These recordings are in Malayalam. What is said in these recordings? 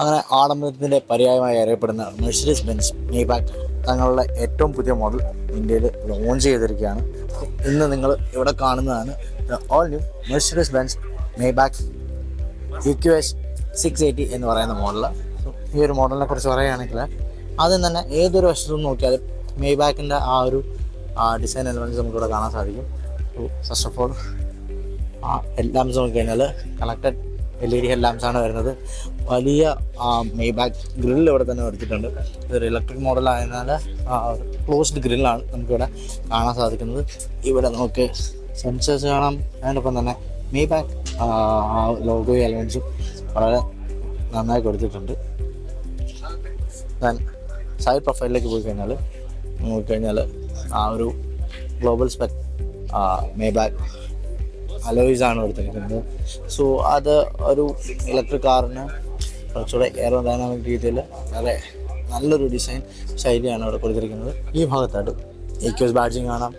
അങ്ങനെ ആഡംബരത്തിന്റെ പര്യായമായി അറിയപ്പെടുന്ന മെഴ്സിഡീസ് ബെൻസ് മേബാക്ക് തങ്ങളുടെ ഏറ്റവും പുതിയ മോഡൽ ഇന്ത്യയിൽ ലോഞ്ച് ചെയ്തിരിക്കുകയാണ്. ഇന്ന് നിങ്ങൾ ഇവിടെ കാണുന്നതാണ് all new Mercedes Benz Maybach U Q S six eighty എന്ന് പറയുന്ന മോഡൽ ഈ ഒരു മോഡലിനെ കുറിച്ച് പറയുകയാണെങ്കിൽ ആദ്യം തന്നെ ഏതൊരു വശത്തു നിന്ന് നോക്കിയാലും ആ ഒരു ഡിസൈൻ എലമെന്റ്സ് നമുക്കിവിടെ കാണാൻ സാധിക്കും. ഫസ്റ്റ് ഓഫ് ഓൾ ആ എല്ലാം ലാംപ്സ് നോക്കിക്കഴിഞ്ഞാൽ connected L E D head ലാംസാണ് വരുന്നത്. വലിയ മേബാക്ക് ഗ്രില്ല് ഇവിടെ തന്നെ എടുത്തിട്ടുണ്ട് ഇതൊരു ഇലക്ട്രിക് മോഡൽ ആയതിനാൽ ക്ലോസ്ഡ് ഗ്രില്ലാണ് നമുക്കിവിടെ കാണാൻ സാധിക്കുന്നത്. ഇവിടെ നമുക്ക് സെൻസേഴ്സ് കാണാം. അതിനൊപ്പം തന്നെ മേബാക്ക് ലോഗോ എലമെൻസും വളരെ നന്നായി കൊടുത്തിട്ടുണ്ട്. ഞാൻ സൈഡ് പ്രൊഫൈലിലേക്ക് പോയി കഴിഞ്ഞാൽ നോക്കിക്കഴിഞ്ഞാൽ ആ ഒരു ഗ്ലോബൽ സ്പെക് മേബാക്ക് അലോയ്സ് ആണ് കൊടുത്തിരിക്കുന്നത് സോ അത് ഒരു ഇലക്ട്രിക് കാറിന് കുറച്ചുകൂടെ എയറോഡൈനാമിക് രീതിയിൽ വളരെ നല്ലൊരു ഡിസൈൻ ശൈലിയാണ് ഇവിടെ കൊടുത്തിരിക്കുന്നത്. ഈ ഭാഗത്തായിട്ട് ഏക്യോസ് ബാഡ്ജിങ് കാണാം.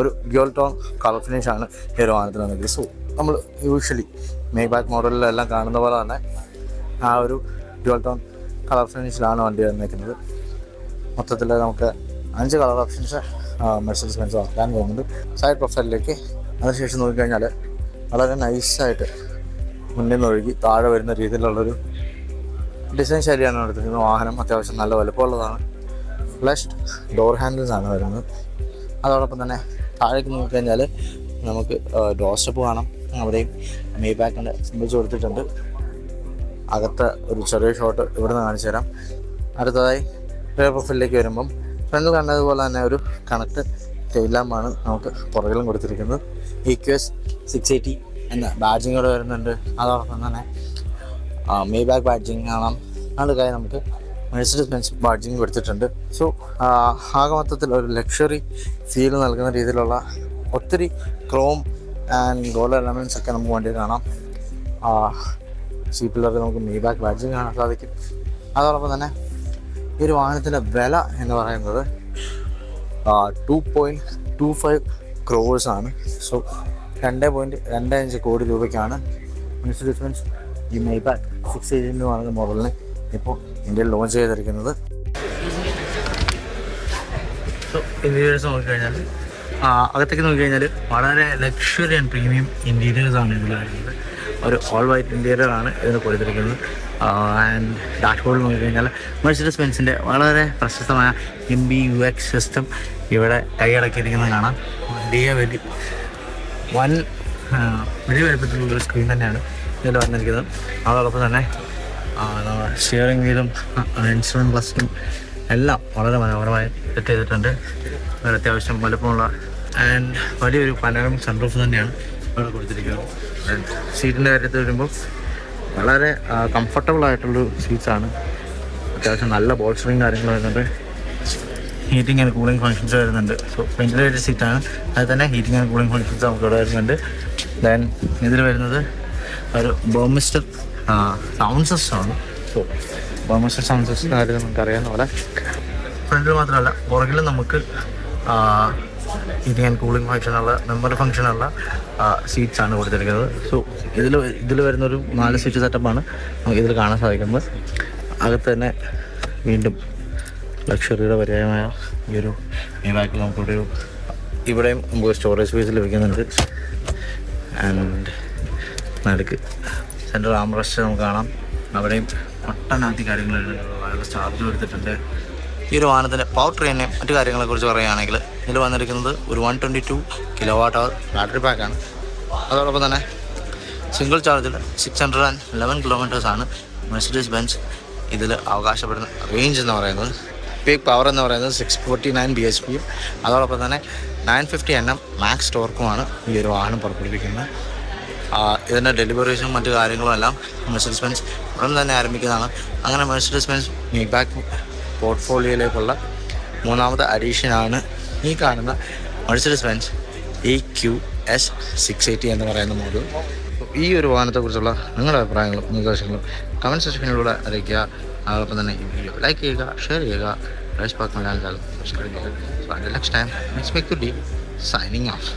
ഒരു ഗ്യോൾ ടോൺ കളർ ഫിനിഷ് ആണ് ഹീറോ വാഹനത്തിൽ വന്നിരിക്കുന്നത്. സോ നമ്മൾ യൂഷ്വലി മേ ബാക്ക് മോഡലിലെല്ലാം കാണുന്ന പോലെ തന്നെ ആ ഒരു ഡ്യുവൽ ടോൺ കളർ ഫിനിഷിലാണ് വണ്ടി വന്നിരിക്കുന്നത്. മൊത്തത്തിൽ നമുക്ക് അഞ്ച് കളർ ഓപ്ഷൻസ് മെഴ്സീസ് ബെൻസ് വാങ്ങാൻ പോകുന്നുണ്ട്. സൈഡ് പ്രൊഫൈലിലേക്ക് അതിനുശേഷം നോക്കിക്കഴിഞ്ഞാൽ വളരെ നൈസായിട്ട് മുന്നിൽ നിന്ന് ഒഴുകി താഴെ വരുന്ന രീതിയിലുള്ളൊരു ഡിസൈൻ ശൈലിയാണ് എടുത്തിരിക്കുന്നത്. വാഹനം അത്യാവശ്യം നല്ല വലുപ്പമുള്ളതാണ്. ഫ്ലഷ്ഡ് ഡോർ ഹാൻഡിൽസ് ആണ് വരുന്നത്. അതോടൊപ്പം തന്നെ താഴേക്ക് നോക്കിക്കഴിഞ്ഞാൽ നമുക്ക് ഡോർ സ്റ്റെപ്പ് കാണാം. അവിടെയും മേ ബാക്കിന്റെ സിമ്പിൾസ് കൊടുത്തിട്ടുണ്ട്. അകത്ത് ഒരു ചെറിയ ഷോട്ട് ഇവിടുന്ന് കാണിച്ചു തരാം അടുത്തതായി പ്രൊഫൈലിലേക്ക് വരുമ്പം ഫ്രണ്ടിൽ കണ്ടതുപോലെ തന്നെ ഒരു കണക്ട് ടെയിൽ ലാമ്പാണ് നമുക്ക് പുറകിലും കൊടുത്തിരിക്കുന്നത്. E Q S six eighty എന്ന ബാഡ്ജിങ് കൂടെ വരുന്നുണ്ട്. അതോടൊപ്പം തന്നെ മേ ബാക്ക് ബാഡ്ജിങ് കാണാം. അടുക്കായി നമുക്ക് മെഴ്സിഡസ് ബെൻസ് ബാഡ്ജിങ് കൊടുത്തിട്ടുണ്ട്. സോ ആകെ മൊത്തത്തിൽ ഒരു ലക്ഷറി ഫീൽ നൽകുന്ന രീതിയിലുള്ള ഒത്തിരി ക്രോം ആൻഡ് ഗോൾഡ് എലമെന്റ്സ് ഒക്കെ നമുക്ക് വണ്ടിയിൽ കാണാം. സീപ്പിലൊക്കെ നമുക്ക് മേ ബാക്ക് ബാഡ്ജിങ് കാണാൻ സാധിക്കും. അതോടൊപ്പം തന്നെ ഈ ഒരു വാഹനത്തിന്റെ വില എന്ന് പറയുന്നത് two point two five crores ആണ്. സോ രണ്ട് പോയിന്റ് രണ്ട് അഞ്ച് കോടി രൂപയ്ക്കാണ് മെഴ്സിഡസ് ബെൻസ് ഈ മൈ ബാക്ക് സിക്സ് എയ്റ്റി എന്ന് പറയുന്ന മോഡലിന് ഇപ്പോൾ ഇന്ത്യയിൽ ലോഞ്ച് ചെയ്തിരിക്കുന്നത്. സോ ഇന്റീരിയേഴ്സ് നോക്കിക്കഴിഞ്ഞാൽ അകത്തേക്ക് നോക്കിക്കഴിഞ്ഞാൽ വളരെ ലക്ഷറി ആൻഡ് പ്രീമിയം ഇന്റീരിയേഴ്സ് ആണ് ഇതിൽ വരുന്നത്. ഒരു ഓൾ വൈറ്റ് ഇന്റീരിയർ ആണ് ഇതിന് കൊടുത്തിരിക്കുന്നത്. ആൻഡ് ഡാഷ്ബോർഡ് നോക്കിക്കഴിഞ്ഞാൽ മെഴ്സിഡസ് ബെൻസിന്റെ വളരെ പ്രശസ്തമായ M B U X system ഇവിടെ കൈയടക്കിയിരിക്കുന്നത് കാണാം. വലിയ വലിയ വൻ വലിയ വലുപ്പത്തിലുള്ള ഒരു സ്ക്രീൻ തന്നെയാണ് ഇതിൽ വന്നിരിക്കുന്നത്. അതോടൊപ്പം തന്നെ സ്റ്റിയറിംഗ് വീലും ഇൻസ്ട്രുമെന്റ് ക്ലസ്റ്റും എല്ലാം വളരെ മനോഹരമായി സെറ്റ് ചെയ്തിട്ടുണ്ട്. അത്യാവശ്യം വലുപ്പമുള്ള ആൻഡ് വലിയൊരു പനോറമിക് സൺറൂഫ് തന്നെയാണ്. ഇവിടെ കൊടുത്തിരിക്കുന്നത്. സീറ്റിന്റെ കാര്യത്തിൽ വരുമ്പോൾ വളരെ കംഫർട്ടബിൾ ആയിട്ടുള്ള സീറ്റ്സാണ് അത്യാവശ്യം നല്ല ബോൾസ്റ്ററിങ് കാര്യങ്ങൾ വരുന്നുണ്ട്. ഹീറ്റിംഗ് ആൻഡ് കൂളിംഗ് ഫങ്ഷൻസ് വരുന്നുണ്ട്. സോ വെന്റിലേറ്റഡ് സീറ്റാണ് അത് തന്നെ ഹീറ്റിംഗ് ആൻഡ് കൂളിംഗ് ഫങ്ഷൻസ് നമുക്ക് ഇവിടെ വരുന്നുണ്ട്. ദെൻ ഇതിൽ വരുന്നത് ഒരു ബോമിസ്റ്റർ സൗണ്ട് സിസ്റ്റമാണ് സോ ബോമിസ്റ്റർ സൗണ്ട് സിസ്റ്റം കാര്യം നമുക്ക് അറിയാവുന്ന പോലെ. ഫ്രണ്ടിൽ മാത്രമല്ല പുറകിലും നമുക്ക് ഹീറ്റിംഗ് ആൻഡ് കൂളിംഗ് ഫങ്ഷനുള്ള മെമ്മറി ഫങ്ഷനുള്ള സീറ്റ്സ് ആണ് കൊടുത്തിരിക്കുന്നത്. സോ ഇതിൽ ഇതിൽ വരുന്നൊരു നാല് സ്വിച്ച് സെറ്റപ്പാണ് നമുക്ക് ഇതിൽ കാണാൻ സാധിക്കുന്നത്. അകത്ത് തന്നെ വീണ്ടും ലക്ഷറിയുടെ പര്യായമായ ഈ ഒരു ഈ ബാക്കിൽ നമുക്കിവിടെ ഒരു ഇവിടെയും നമുക്ക് സ്റ്റോറേജ് സ്പേസ് ലഭിക്കുന്നുണ്ട്. ആൻഡ് നടുക്ക് സെൻട്രൽ ആംബ്രസ്റ്റ് നമുക്ക് കാണാം. അവിടെയും ഒട്ടനവധി കാര്യങ്ങളുണ്ട് വയർലെസ് ചാർജ് എടുത്തിട്ടുണ്ട്. ഈ ഒരു വാഹനത്തിന്റെ പവർ ട്രെയിനെ മറ്റു കാര്യങ്ങളെക്കുറിച്ച് പറയുകയാണെങ്കിൽ ഇതിൽ വന്നിരിക്കുന്നത് ഒരു one twenty two kilowatt hour battery പാക്കാണ് അതോടൊപ്പം തന്നെ സിംഗിൾ ചാർജിൽ സിക്സ് ഹൺഡ്രഡ് ആൻഡ് ലെവൻ കിലോമീറ്റേഴ്സാണ് മെഴ്സിഡീസ് ബെൻസ് ഇതിൽ അവകാശപ്പെടുന്ന റേഞ്ച് എന്ന് പറയുന്നത്. പീക്ക് പവർ എന്ന് പറയുന്നത് six forty nine B H പിയും അതോടൊപ്പം തന്നെ nine fifty N M max ടോർക്കുമാണ് ഈ ഒരു വാഹനം പുറപ്പെടുവിക്കുന്നത്. ഇതിന്റെ ഡെലിവറീസും മറ്റു കാര്യങ്ങളും എല്ലാം മെഴ്സിഡീസ് ബെൻസ് ഉടൻ തന്നെ ആരംഭിക്കുന്നതാണ്. അങ്ങനെ മെഴ്സിഡീസ് ബെൻസ് മീബാക്ക് പോർട്ട്ഫോളിയോയിലേക്കുള്ള മൂന്നാമത്തെ അഡീഷനാണ് ഈ കാണുന്ന Mercedes Benz E Q S six eighty എന്ന് പറയുന്ന മോഡൽ ഈ ഒരു വാഹനത്തെക്കുറിച്ചുള്ള നിങ്ങളുടെ അഭിപ്രായങ്ങളും നിർദ്ദേശങ്ങളും കമന്റ് സെക്ഷനിലൂടെ അറിയിക്കുക. അതോടൊപ്പം തന്നെ ഈ വീഡിയോ ലൈക്ക് ചെയ്യുക ഷെയർ ചെയ്യുക. റൈസ് പാർക്ക് മലയാളം സബ്സ്ക്രൈബ് ചെയ്യുക. So next time expect to D signing off